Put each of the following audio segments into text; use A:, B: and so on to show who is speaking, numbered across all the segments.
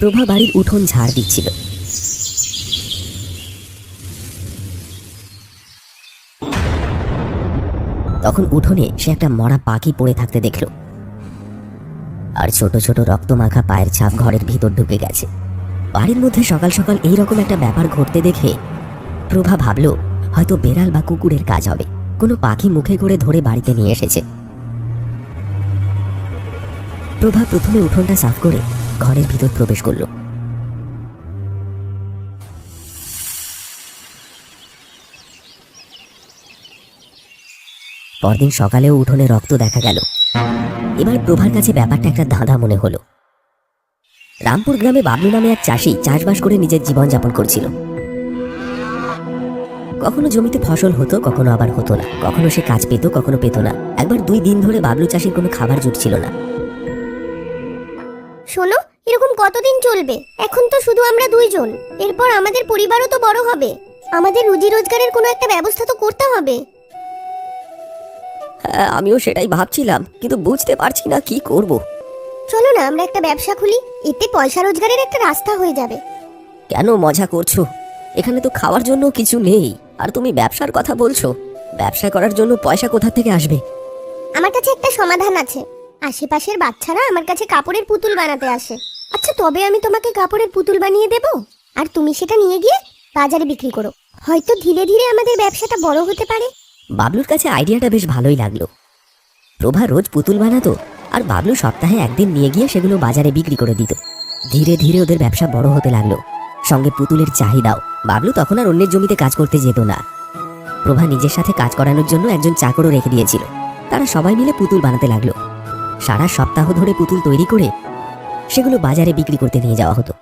A: প্রভা বাড়ির উঠোন ঝাড় দিচ্ছিল। তখন উঠোনে সে একটা মরা পাখি পড়ে থাকতে দেখল। আর ছোট ছোট রক্তমাখা পায়ের ছাপ ঘরের ভিতর ঢুকে গেছে। বাড়ির মধ্যে সকাল সকাল এই রকম একটা ব্যাপার ঘটতে দেখে প্রভা ভাবল, হয়তো বেড়াল বা কুকুরের কাজ হবে। কোনো পাখি মুখে করে ধরে বাড়িতে নিয়ে এসেছে। প্রভা প্রথমে উঠোনটা সাফ করে ঘরের ভিতর প্রবেশ করল। পরদিন সকালেও উঠোনে রক্ত দেখা গেল। এবার প্রভার কাছে ব্যাপারটা একটা ধাঁধা মনে হলো। রামপুর গ্রামে বাবলু নামে এক চাষি চাষবাস করে নিজের জীবন যাপন করছিল। কখনো জমিতে ফসল হতো, কখনো আবার হতো না। কখনো সে কাজ পেত, কখনো পেত না। একবার দুই দিন ধরে বাবলু চাষির কোনো খাবার জুটছিল না।
B: শোনো এরকম কতদিন চলবে? এখন তো শুধু আমরা দুইজন। এরপর আমাদের পরিবারও তো বড় হবে। আমাদের রুজি রোজগারের কোনো একটা ব্যবস্থা তো করতে হবে।
A: হ্যাঁ আমিও সেটাই ভাবছিলাম কিন্তু বুঝতে পারছি না কি করব।
B: চলো না আমরা একটা ব্যবসা খুলি। এতে পয়সা রোজগারের একটা রাস্তা হয়ে যাবে।
A: কেন মজা করছ? এখানে তো খাওয়ার জন্য কিছু নেই। আর তুমি ব্যবসার কথা বলছো। ব্যবসা করার জন্য পয়সা কোথা থেকে আসবে?
B: আমার কাছে একটা সমাধান আছে। আশেপাশের বাচ্চারা আমার কাছে কাপড়ের পুতুল বানাতে আসে। আচ্ছা তবে আমি তোমাকে কাপড়ের পুতুল বানিয়ে দেব? আর তুমি সেটা নিয়ে গিয়ে বাজারে বিক্রি করো। হয়তো ধীরে ধীরে আমাদের ব্যবসাটা বড় হতে পারে।
A: বাবলুর কাছে আইডিয়াটা বেশ ভালোই লাগল। প্রভা রোজ পুতুল বানাতো, আর বাবলু সপ্তাহে একদিন নিয়ে গিয়ে সেগুলো বাজারে বিক্রি করে দিত। ধীরে ধীরে ওদের ব্যবসা বড় হতে লাগল। সঙ্গে পুতুলের চাহিদাও। বাবলু তখন আর অন্যের জমিতে কাজ করতে যেত না। প্রভা নিজের সাথে কাজ করানোর জন্য একজন চাকরও রেখে দিয়েছিল। তারা সবাই মিলে পুতুল বানাতে লাগল। সারা সপ্তাহ ধরে পুতুল তৈরি করে সেগুলো বাজারে বিক্রি করতে নিয়ে যাওয়া হতো।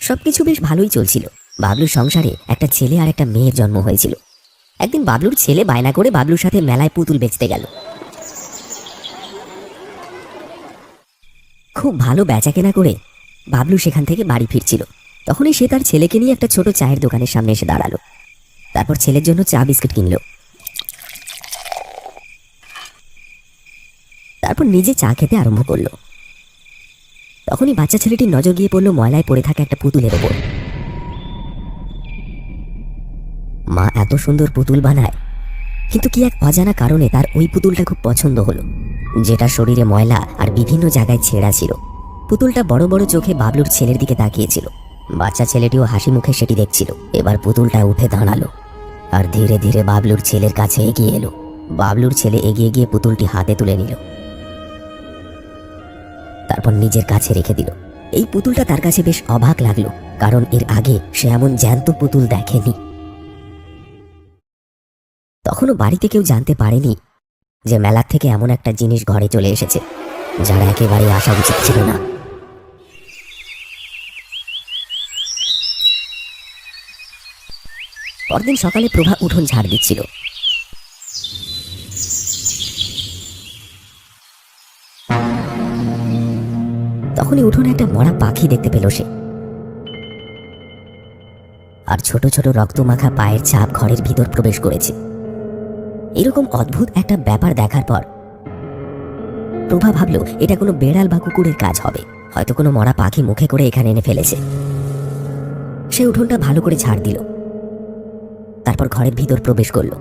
A: সবকিছু বেশ ভালোই চলছিল। বাবলুর সংসারে একটা ছেলে আর একটা মেয়ের জন্ম হয়েছিল। একদিন বাবলুর ছেলে বায়না করে বাবলুর সাথে মেলায় পুতুল বেচতে গেল। খুব ভালো বেচা কেনা করে বাবলু সেখান থেকে বাড়ি ফিরছিল। তখনই সে তার ছেলেকে নিয়ে একটা ছোট চায়ের দোকানের সামনে এসে দাঁড়াল। তারপর ছেলের জন্য চা বিস্কুট কিনলো। তারপর নিজে চা খেতে আরম্ভ করল। তখনই বাচ্চা ছেলেটির নজর গিয়ে পড়ল ময়লায় পড়ে থাকা একটা পুতুলের ওপর। মা এত সুন্দর পুতুল বানায়, কিন্তু কি এক অজানা কারণে তার ওই পুতুলটা খুব পছন্দ হলো, যেটা শরীরে ময়লা আর বিভিন্ন জায়গায় ছেঁড়া ছিল। পুতুলটা বড় বড় চোখে বাবলুর ছেলের দিকে তাকিয়েছিল। বাচ্চা ছেলেটিও হাসি মুখে সেটি দেখছিল। এবার পুতুলটা উঠে দাঁড়াল আর ধীরে ধীরে বাবলুর ছেলের কাছে এগিয়ে এলো। বাবলুর ছেলে এগিয়ে গিয়ে পুতুলটি হাতে তুলে নিল। তারপর নিজের কাছে রেখে দিল। এই পুতুলটা তার কাছে বেশ অবাক লাগল, কারণ এর আগে সে এমন জ্যান্ত পুতুল দেখেনি। তখনও বাড়িতে কেউ জানতে পারেনি যে মেলার থেকে এমন একটা জিনিস ঘরে চলে এসেছে, যারা একেবারে আসা উচিত ছিল না। পরদিন সকালে প্রভা উঠোন ঝাড় দিচ্ছিল। তখনই উঠোনে একটা মরা পাখি দেখতে পেল সে। আর ছোট ছোট রক্তমাখা পায়ের ছাপ ঘরের ভিতর প্রবেশ করেছে। এরকম অদ্ভুত একটা ব্যাপার দেখার পর প্রভা ভাবলো, এটা কোনো বেড়াল বা কুকুরের কাজ হবে। হয়তো কোনো মরা পাখি মুখে করে এখানে এনে ফেলেছে। সে উঠোনটা ভালো করে ছাড় দিল। তারপর ঘরের ভিতর প্রবেশ করল।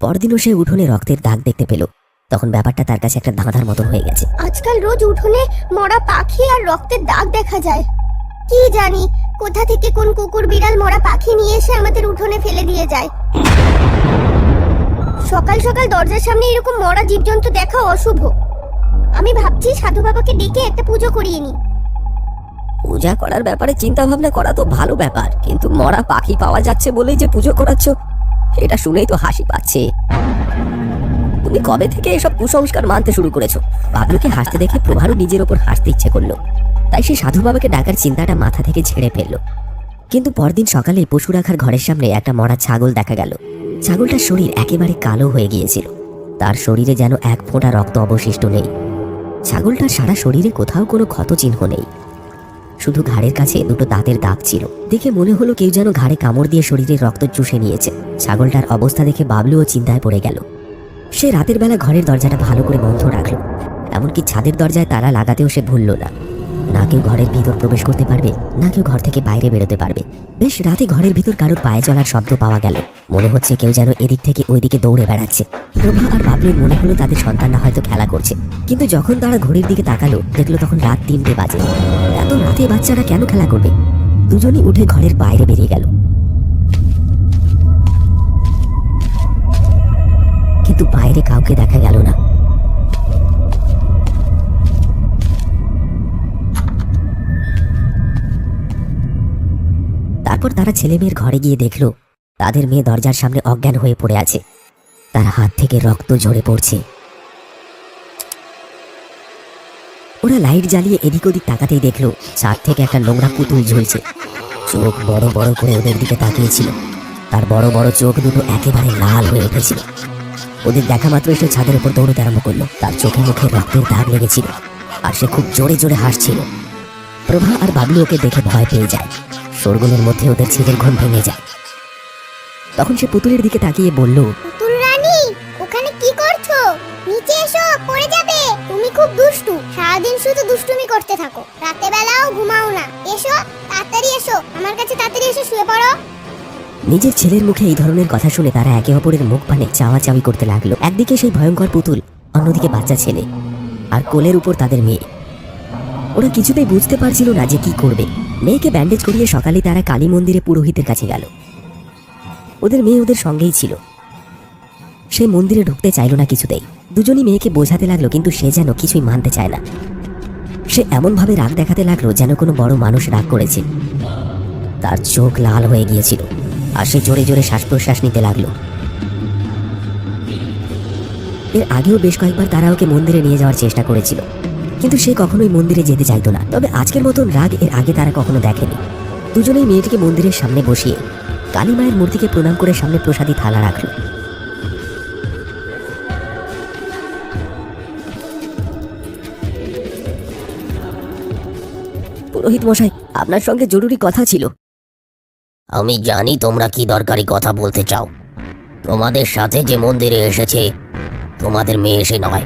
A: পরদিনও সে উঠোনে রক্তের দাগ দেখতে পেল। তখন ব্যাপারটা তার কাছে একটা ধাঁধার মতন হয়ে গেছে।
B: আজকাল রোজ উঠোনে মরা পাখি আর রক্তের দাগ দেখা যায়। কি জানি কোথা থেকে কোন কুকুর বিড়াল মরা পাখি নিয়ে এসে আমাদের উঠোনে ফেলে দিয়ে যায়। সকাল সকাল দরজার সামনে এরকম মরা জীবজন্তু দেখা অশুভ। আমি ভাবছি সাধু বাবাকে ডেকে একটা পুজো করিয়ে নি
A: পূজা করার ব্যাপারে চিন্তা ভাবনা করা তো ভালো ব্যাপার কিন্তু মরা পাখি পাওয়া যাচ্ছে বলেই যে পুজো করাচ্ছ এটা শুনেই তো হাসি পাচ্ছে। তুমি কবে থেকে এসব কুসংস্কার মানতে শুরু করেছ? বাবলুকে হাসতে দেখে প্রভারও নিজের ওপর হাসতে ইচ্ছে করল। তাই সে সাধু বাবাকে ডাকার চিন্তাটা মাথা থেকে ছেড়ে ফেলল। কিন্তু পরদিন সকালে পশু রাখার ঘরের সামনে একটা মরা ছাগল দেখা গেল। ছাগলটার শরীর একেবারে কালো হয়ে গিয়েছিল। তার শরীরে যেন এক ফোঁটা রক্ত অবশিষ্ট নেই। ছাগলটার সারা শরীরে কোথাও কোনো ক্ষত চিহ্ন নেই। শুধু ঘাড়ের কাছে দুটো দাঁতের দাগ ছিল। দেখে মনে হলো কেউ যেন ঘাড়ে কামড় দিয়ে শরীরের রক্ত চুষে নিয়েছে। ছাগলটার অবস্থা দেখে বাবলুও চিন্তায় পড়ে গেল। সে রাতের বেলা ঘরের দরজাটা ভালো করে বন্ধ রাখল। এমনকি ছাদের দরজায় তালা লাগাতেও সে ভুলল না। না কেউ ঘরের ভিতর প্রবেশ করতে পারবে, না কেউ ঘর থেকে বাইরে বেরোতে পারবে। বেশ রাতে ঘরের ভিতর কারোর পায়ে চলার শব্দ পাওয়া গেল। মনে হচ্ছে কেউ যেন এদিক থেকে ওইদিকে দৌড়ে বেড়াচ্ছে। প্রভা আর বাবলুর মনে হলো তাদের সন্তানরা হয়তো খেলা করছে। কিন্তু যখন তারা ঘড়ির দিকে তাকালো, দেখল তখন রাত তিনটে বাজে। এত রাতে বাচ্চারা কেন খেলা করবে? দুজনই উঠে ঘরের বাইরে বেরিয়ে গেল। কিন্তু বাইরে কাউকে দেখা গেল না। তারপর তারা ছেলে মেয়ের ঘরে গিয়ে দেখল, তাদের মেয়ে দরজার সামনে অজ্ঞান হয়ে পড়ে আছে। তার হাত থেকে রক্ত ঝরে পড়ছে। ওরা লাইট জ্বালিয়ে এদিক ওদিক তাকাতেই দেখল ছাদ থেকে একটা নোংরা পুতুল ঝুলছে। চোখ বড় বড় করে ওদের দিকে তাকিয়েছিল। তার বড় বড় চোখ দুটো একেবারে লাল হয়ে উঠেছিল। ওদের দেখা মাত্র এসে ছাদের উপর দৌড়তে আরম্ভ করল। তার চোখে মুখে রক্তের দাগ লেগেছিল আর সে খুব জোরে জোরে হাসছিল। প্রভা আর বাবলু ওকে দেখে ভয় পেয়ে যায়। শোরগোলের মধ্যে ওদের ছেলের ঘুম ভেঙে যায়। তখন সে পুতুলের দিকে তাকিয়ে বলল,
B: পুতুল রানী, ওখানে কি করছ? নিচে এসো, পড়ে যাবে। তুমি খুব দুষ্টু। সারাদিন শুধু দুষ্টুমি করতে থাকো। রাতে বেলাও ঘুমাও না। এসো, তাড়াতাড়ি এসো। আমার কাছে
A: নিজের ছেলের মুখে এই ধরনের কথা শুনে তারা একে অপরের মুখ পানে চাওয়াচাওয়ি করতে লাগল। একদিকে সেই ভয়ঙ্কর পুতুল, অন্যদিকে বাচ্চা ছেলে আর কোলের উপর তাদের মেয়ে। ওরা কিছুতেই বুঝতে পারছিল না যে কি করবে। মেয়েকে ব্যান্ডেজ করিয়ে সকালে তারা কালী মন্দিরে পুরোহিতের কাছে গেল। ওদের মেয়ে ওদের সঙ্গেই ছিল। সে মন্দিরে ঢুকতে চাইল না কিছুতেই। দুজনই মেয়েকে বোঝাতে লাগল, কিন্তু সে যেন কিছুই মানতে চায় না। সে এমনভাবে রাগ দেখাতে লাগল যেন কোনো বড় মানুষ রাগ করেছে। তার চোখ লাল হয়ে গিয়েছিল। আর সে জোরে জোরে শ্বাস প্রশ্বাস নিতে লাগল। এর আগেও বেশ কয়েকবার তারা ওকে মন্দিরে নিয়ে যাওয়ার চেষ্টা করেছিল। কিন্তু সে কখনোই মন্দিরে যেতে চাইতো না। তবে আজকের মতন রাগ এর আগে তারা কখনো দেখেনি। দুজনেই মেয়েটিকে মন্দিরের সামনে বসিয়ে কালী মায়ের মূর্তিকে প্রণাম করে সামনে প্রসাদী থালা রাখল। পুরোহিত মশাই, আপনার সঙ্গে জরুরি কথা ছিল।
C: আমি জানি তোমরা কি দরকারি কথা বলতে চাও। তোমাদের সাথে যে মন্দিরে এসেছে, তোমাদের মেয়ে এসে নয়।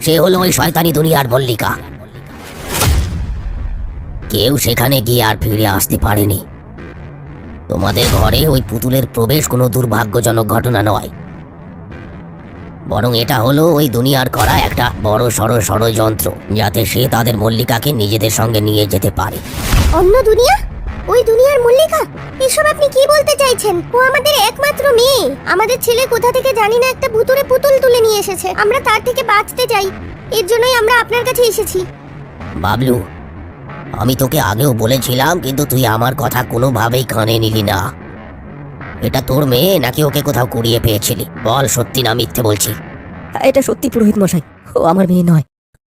C: সে হলো ওই শয়তানি দুনিয়ার মল্লিকা। কেউ সেখানে গিয়ে আর ফিরে আসতে পারেনি। তোমাদের ঘরে ওই পুতুলের প্রবেশ কোনো দুর্ভাগ্যজনক ঘটনা নয়। বরং এটা হলো ওই দুনিয়ার করা একটা বড় সড় ষড়যন্ত্র, যাতে সে তাদের মল্লিকাকে নিজেদের সঙ্গে নিয়ে যেতে পারে।
B: অন্য দুনিয়া? ওই দুনিয়ার মল্লিকা এসব আপনি কি বলতে চাইছেন? ও আমাদের একমাত্র মেয়ে। আমাদের ছেলে কোথা থেকে জানি না একটা ভুতুরে পুতুল তুলে নিয়ে এসেছে। আমরা তার থেকে বাঁচতে চাই। এর জন্যই আমরা আপনার কাছে এসেছি।
C: বাবলু আমি তোকে আগেও বলেছিলাম কিন্তু তুই আমার কথা কোনোভাবেই কানে নিলি না। এটা তোর মেয়ে নাকি ওকে কোথাও কুড়িয়ে পেয়েছিলি? বল সত্যি না মিথ্যে বলছি?
A: এটা সত্যি পুরোহিত মশাই ও আমার মেয়ে নয়।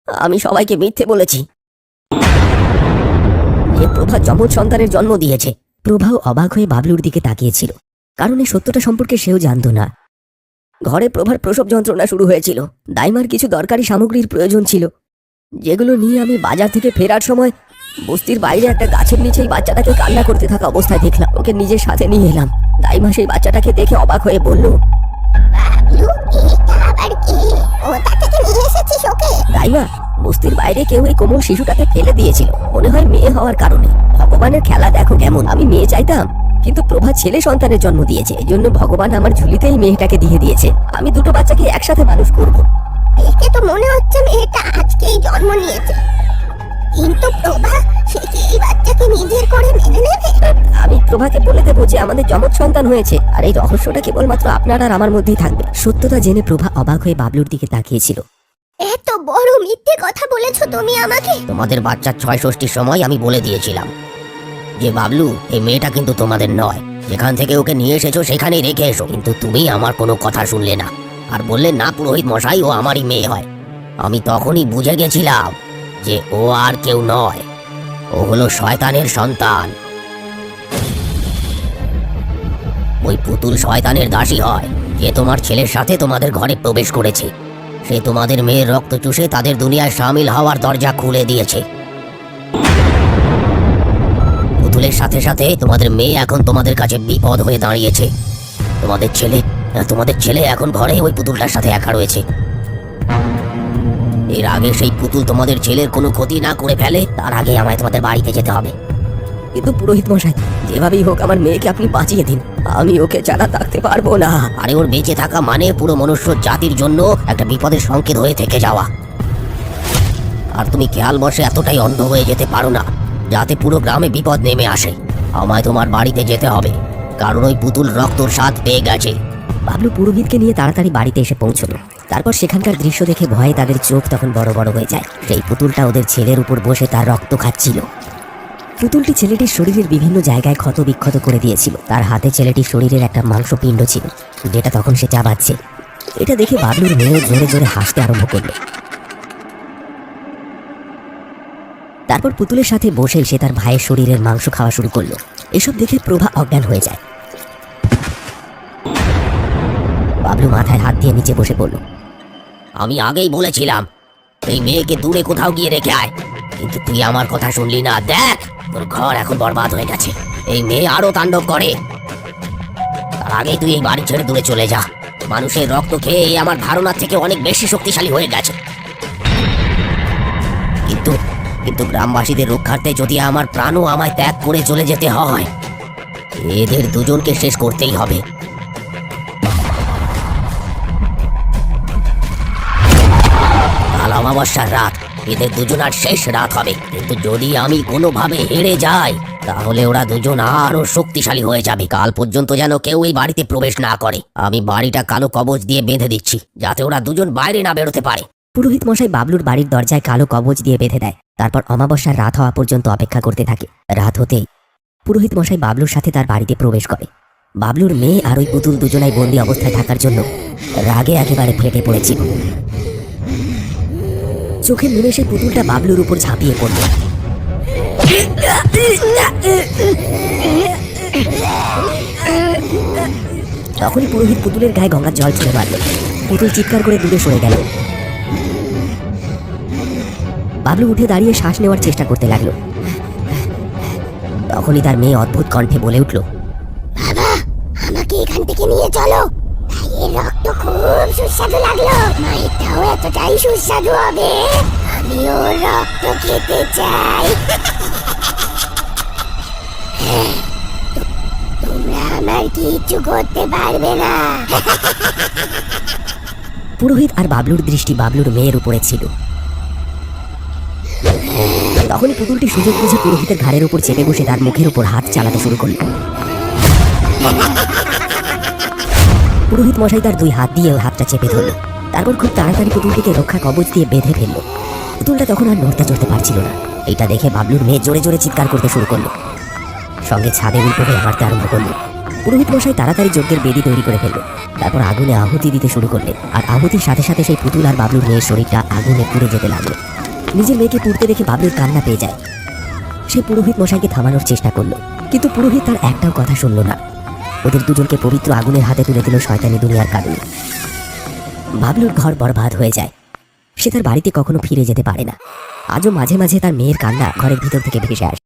A: আমি সবাইকে মিথ্যে বলেছি। যে প্রভা যমজ সন্তানের জন্ম দিয়েছে। প্রভাও অবাক হয়ে বাবলুর দিকে তাকিয়েছিল। কারণ এই সত্যটা সম্পর্কে সেও জানতো না। ঘরে প্রভার প্রসব যন্ত্রণা শুরু হয়েছিল। দাইমার কিছু দরকারি সামগ্রীর প্রয়োজন ছিল। যেগুলো নিয়ে আমি বাজার থেকে ফেরার সময় বস্তির বাইরে একটা গাছের নিচেই বাচ্চাটাকে কান্না করতে থাকা অবস্থায় দেখলাম। ওকে নিজের সাথে নিয়ে এলাম। দাইমা সেই বাচ্চাটাকে দেখে অবাক হয়ে বলল
B: আবার কি কোথা থেকে নিয়ে এসেছিস ওকে?
A: দাইমা বস্তির বাইরে কেউ এই কোমল শিশুটাকে ফেলে দিয়েছিল। মনে হয় মেয়ে হওয়ার কারণে। ভগবানের খেলা দেখো কেমন। আমি মেয়ে চাইতাম কিন্তু প্রভা ছেলে সন্তানের জন্ম দিয়েছে। এই জন্য ভগবান আমার ঝুলিতেই মেয়েটাকে দিয়ে দিয়েছে। আমি দুটো বাচ্চাকে একসাথে মানুষ করব।
B: একে তো মনে হচ্ছে মেয়েটা আজকেই জন্ম নিয়েছে। কিন্তু প্রভা সে কি এই বাচ্চাকে নিজের করে মেনে নেবে?
A: আমি প্রভাকে বলে দেবো যে আমাদের যমজ সন্তান হয়েছে আর এই রহস্যটা কেবলমাত্র আপনার আর আমার মধ্যেই থাকবে। সত্যতা জেনে প্রভা অবাক হয়ে বাবলুর দিকে তাকিয়েছিল।
B: এত বড় মিথ্যে কথা বলেছ তুমি আমাকে।
C: তোমাদের বাচ্চার ছয় ষষ্ঠীর সময় আমি বলে দিয়েছিলাম যে বাবলু এই মেয়েটা কিন্তু তোমাদের নয়। যেখান থেকে ওকে নিয়ে এসেছ সেখানেই রেখে এসো। কিন্তু তুমি আমার কোনো কথা শুনলে না। আর বললে না পুরোহিত মশাই ও আমারই মেয়ে হয়। আমি তখনই বুঝে গেছিলাম যে ও আর কেউ নয়। ও হলো শয়তানের সন্তান। ওই পুতুল শয়তানের দাসী হয়, যে তোমার ছেলের সাথে তোমাদের ঘরে প্রবেশ করেছে। সে তোমাদের মেয়ের রক্ত চুষে তাদের দুনিয়ায় সামিল হওয়ার দরজা খুলে দিয়েছে। পুতুলের সাথে সাথে তোমাদের মেয়ে এখন তোমাদের কাছে বিপদ হয়ে দাঁড়িয়েছে। তোমাদের ছেলে তোমাদের ছেলে এখন ঘরে ওই পুতুলটার সাথে একা রয়েছে। এর আগে সেই পুতুল তোমাদের ছেলের কোনো ক্ষতি না করে ফেলে তার আগে আমায় তোমাদের বাড়িতে যেতে হবে।
A: কিন্তু পুরোহিত মশাই যেভাবেই হোক আমার মেয়েকে আপনি বাঁচিয়ে দিন। আমি ওকে ছাড়া থাকতে পারব না।
C: আরে ওর বেঁচে থাকা মানে পুরো মনুষ্য জাতির জন্য একটা বিপদের সংকেত হয়ে থেকে যাওয়া। আর তুমি খেয়াল বসে এতটাই অন্ধ হয়ে যেতে পারো না যাতে পুরো গ্রামে বিপদ নেমে আসে। আমায় তোমার বাড়িতে যেতে হবে কারণ ওই পুতুল রক্তর স্বাদ পেয়ে গেছে।
A: বাবলু পুরোহিতকে নিয়ে তাড়াতাড়ি বাড়িতে এসে পৌঁছলো। তারপর সেখানকার দৃশ্য দেখে ভয়ে তাদের চোখ তখন বড় বড় হয়ে যায়। সেই পুতুলটা ওদের ছেলের উপর বসে তার রক্ত খাচ্ছিল। পুতুলটি ছেলেটির শরীরের বিভিন্ন জায়গায় ক্ষত বিক্ষত করে দিয়েছিল। তার হাতে ছেলেটির শরীরের একটা মাংসপিণ্ড ছিল, যেটা তখন সে চাবাচ্ছে। এটা দেখে বাবলুর মেয়ে জোরে জোরে হাসতে আরম্ভ করল। তারপর পুতুলের সাথে বসে সে তার ভাইয়ের শরীরের মাংস খাওয়া শুরু করল। এসব দেখে প্রভা অজ্ঞান হয়ে যায়। বাবলু মাথায় হাত দিয়ে নিচে বসে পড়ল।
C: আমি আগেই বলেছিলাম, এই মেয়েকে দূরে কোথাও গিয়ে রেখে আয়। কিন্তু তুই আমার কথা শুনলি না। দেখ, তোর ঘর এখন বরবাদ হয়ে গেছে। এই মেয়ে আরও তাণ্ডব করে। তার আগে তুই এই বাড়ি ছেড়ে দূরে চলে যা। মানুষের রক্ত খেয়ে এই আমার ধারণার থেকে অনেক বেশি শক্তিশালী হয়ে গেছে। কিন্তু কিন্তু গ্রামবাসীদের রক্ষার্থে যদি আমার প্রাণও আমায় ত্যাগ করে চলে যেতে হয়, এদের দুজনকে শেষ করতেই হবে। অমাবস্যার রাত। এদের দুজনার শেষ রাত হবে। কিন্তু যদি আমি কোনোভাবে হেরে যাই, তাহলে ওরা দুজন আরও শক্তিশালী হয়ে যাবে। কাল পর্যন্ত যেন কেউ এই বাড়িতে প্রবেশ না করে। আমি বাড়িটা কালো কবচ দিয়ে বেঁধে দিচ্ছি, যাতে ওরা দুজন বাইরে না বেরোতে পারে।
A: পুরোহিত মশাই বাবলুর বাড়ির দরজায় কালো কবচ দিয়ে বেঁধে দেয়। তারপর অমাবস্যার রাত হওয়া পর্যন্ত অপেক্ষা করতে থাকে। রাত হতেই পুরোহিত মশাই বাবলুর সাথে তার বাড়িতে প্রবেশ করে। বাবলুর মেয়ে আর ওই পুতুল দুজনাই বন্দি অবস্থায় থাকার জন্য রাগে একেবারে ফেটে পড়েছিল। চোখের নিমেষে পুতুলটা বাবলুর উপর ঝাঁপিয়ে পড়ল। তখনই পুরোহিত পুতুলের গায়ে গঙ্গার জল ছুঁড়ে মারল। পুতুল চিৎকার করে দূরে সরে গেল। বাবলু উঠে দাঁড়িয়ে শ্বাস নেওয়ার চেষ্টা করতে লাগল। তখনই তার মেয়ে অদ্ভুত কণ্ঠে বলে উঠল, বাবা,
B: আমাকে এখান থেকে নিয়ে চলো। খুব সুস্বাদু লাগল। এতটাই সুস্বাদু হবে। রক্ত খেতে চাই। হ্যাঁ, তোমরা আমার করতে পারবে না।
A: পুরোহিত আর বাবলুর দৃষ্টি বাবলুর মেয়ের উপরে ছিল। তখনই পুতুলটি সুযোগ বুঝে পুরোহিতের ঘাড়ের উপর চেপে বসে তার মুখের উপর হাত চালাতে শুরু করল। পুরোহিত মশাই তার দুই হাত দিয়ে হাতটা চেপে ধরল। তারপর খুব তাড়াতাড়ি পুতুলটিকে রক্ষা কবচ দিয়ে বেঁধে ফেলল। পুতুলটা তখন আর নড়তে চড়তে পারছিল না। এটা দেখে বাবলুর মেয়ে জোরে জোরে চিৎকার করতে শুরু করল। সঙ্গে ছাদে উল্টো হয়ে হাঁটতে আরম্ভ করল। পুরোহিত মশাই তাড়াতাড়ি যজ্ঞের বেদি তৈরি করে ফেলল। তারপর আগুনে আহুতি দিতে শুরু করলেন আর আহুতির সাথে সাথে সেই পুতুল আর বাবলুর মেয়ের শরীরটা আগুনে পুড়ে যেতে লাগল। নিজের মেয়েকে পুড়তে দেখে বাবলুর কান্না পেয়ে যায়। সে পুরোহিত মশাইকে থামানোর চেষ্টা করল। কিন্তু পুরোহিত তার একটাও কথা শুনলো না। ওদের দুজনকে পবিত্র আগুনের হাতে তুলে দিল শয়তানি দুনিয়ার কারণে বাবলুর ঘর বরবাদ হয়ে যায়। সে তার বাড়িতে কখনো ফিরে যেতে পারে না। আজও মাঝে মাঝে তার মেয়ের কান্না ঘরের ভিতর থেকে ভেসে আসে।